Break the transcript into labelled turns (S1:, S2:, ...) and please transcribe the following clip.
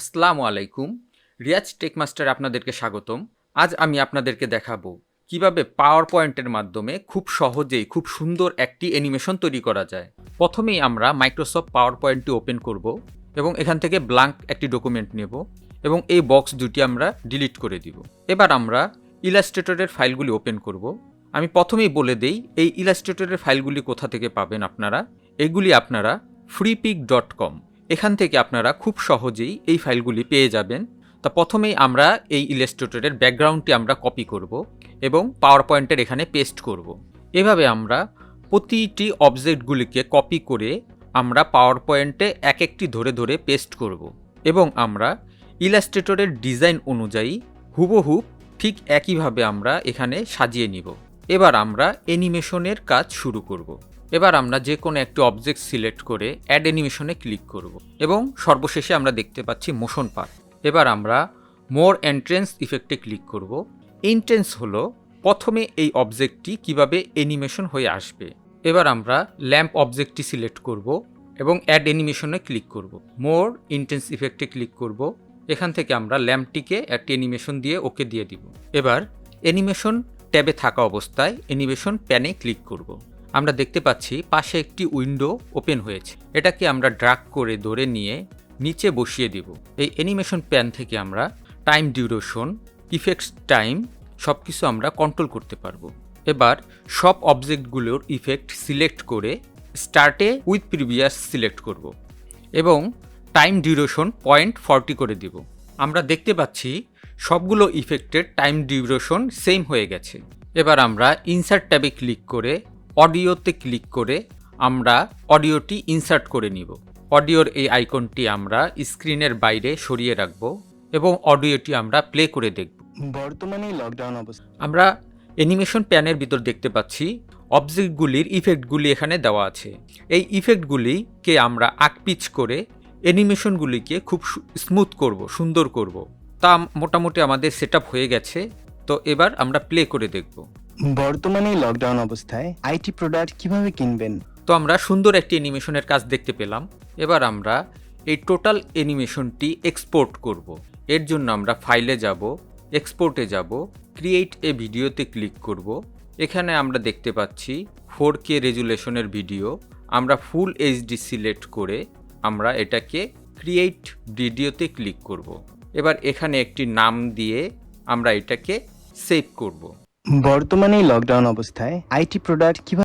S1: আসসালামু আলাইকুম। রিয়াজ টেকমাস্টার আপনাদেরকে স্বাগতম। আজ আমি আপনাদেরকে দেখাবো কীভাবে পাওয়ার পয়েন্টের মাধ্যমে খুব সহজেই খুব সুন্দর একটি অ্যানিমেশন তৈরি করা যায়। প্রথমেই আমরা মাইক্রোসফট পাওয়ার পয়েন্টটি ওপেন করব এবং এখান থেকে ব্ল্যাঙ্ক একটি ডকুমেন্ট নেব এবং এই বক্স দুটি আমরা ডিলিট করে দিব। এবার আমরা ইলাস্ট্রেটরের ফাইলগুলি ওপেন করব। আমি প্রথমেই বলে দেই, এই ইলাস্ট্রেটরের ফাইলগুলি কোথা থেকে পাবেন আপনারা? এগুলি আপনারা ফ্রিপিক ডট কম এখান থেকে আপনারা খুব সহজেই এই ফাইলগুলি পেয়ে যাবেন। তা প্রথমেই আমরা এই ইলাস্ট্রেটরের ব্যাকগ্রাউন্ডটি আমরা কপি করব এবং পাওয়ার পয়েন্টের এখানে পেস্ট করব। এভাবে আমরা প্রতিটি অবজেক্টগুলিকে কপি করে আমরা পাওয়ার পয়েন্টে এক একটি ধরে ধরে পেস্ট করব এবং আমরা ইলাস্ট্রেটরের ডিজাইন অনুযায়ী হুবহু ঠিক একইভাবে আমরা এখানে সাজিয়ে নিব। এবার আমরা অ্যানিমেশনের কাজ শুরু করব। এবার আমরা যে কোনো একটি অবজেক্ট সিলেক্ট করে অ্যাড অ্যানিমেশনে ক্লিক করব এবং সর্বশেষে আমরা দেখতে পাচ্ছি মোশন পার্ট এবার আমরা মোর এন্ট্রেন্স ইফেক্টে ক্লিক করব। ইন্টেন্স হলো প্রথমে এই অবজেক্টটি কীভাবে অ্যানিমেশন হয়ে আসবে। এবার আমরা ল্যাম্প অবজেক্টটি সিলেক্ট করব এবং অ্যাড অ্যানিমেশনে ক্লিক করব। মোর ইন্টেন্স ইফেক্টে ক্লিক করব। এখান থেকে আমরা ল্যাম্পটিকে একটি অ্যানিমেশন দিয়ে ওকে দিয়ে দিব। এবার অ্যানিমেশন ট্যাবে থাকা অবস্থায় অ্যানিমেশন প্যানে ক্লিক করব। আমরা দেখতে পাচ্ছি পাশে একটি উইন্ডো ওপেন হয়েছে। এটাকে আমরা ড্রাগ করে ধরে নিয়ে নিচে বসিয়ে দিব। এই অ্যানিমেশন প্যান থেকে আমরা টাইম ডিউরেশন, ইফেক্টস টাইম সব কিছু আমরা কন্ট্রোল করতে পারব। এবার সব অবজেক্টগুলোর ইফেক্ট সিলেক্ট করে স্টার্টে উইথ প্রিভিয়াস সিলেক্ট করব এবং টাইম ডিউরেশন পয়েন্ট ফর্টি করে দিব। আমরা দেখতে পাচ্ছি সবগুলো ইফেক্টের টাইম ডিউরেশন সেম হয়ে গেছে। এবার আমরা ইনসার্ট ট্যাবে ক্লিক করে অডিওতে ক্লিক করে আমরা অডিওটি ইনসার্ট করে নিব। অডিওর এই আইকনটি আমরা স্ক্রিনের বাইরে সরিয়ে রাখব এবং অডিওটি আমরা প্লে করে দেখব।
S2: বর্তমানে লকডাউন অবস্থা
S1: আমরা অ্যানিমেশন প্যানের ভিতর দেখতে পাচ্ছি। অবজেক্টগুলির ইফেক্টগুলি এখানে দেওয়া আছে। এই ইফেক্টগুলিকে আমরা আকপিচ করে অ্যানিমেশনগুলিকে খুব স্মুথ করব সুন্দর করব। তা মোটামুটি আমাদের সেট হয়ে গেছে। তো এবার আমরা প্লে করে দেখব।
S2: বর্তমানে লকডাউন অবস্থায় আইটি প্রোডাক্ট কীভাবে কিনবেন?
S1: তো আমরা সুন্দর একটি অ্যানিমেশনের কাজ দেখতে পেলাম। এবার আমরা এই টোটাল অ্যানিমেশনটি এক্সপোর্ট করব। এর জন্য আমরা ফাইলে যাব এক্সপোর্টে যাব ক্রিয়েট এ ভিডিওতে ক্লিক করব। এখানে আমরা দেখতে পাচ্ছি ফোর কে রেজুলেশনের ভিডিও আমরা ফুল এইচডি সিলেক্ট করে আমরা এটাকে ক্রিয়েট ভিডিওতে ক্লিক করব। এবার এখানে একটি নাম দিয়ে আমরা এটাকে সেভ করব।
S2: বর্তমানে লকডাউন অবস্থায় আইটি প্রোডাক্ট কীভাবে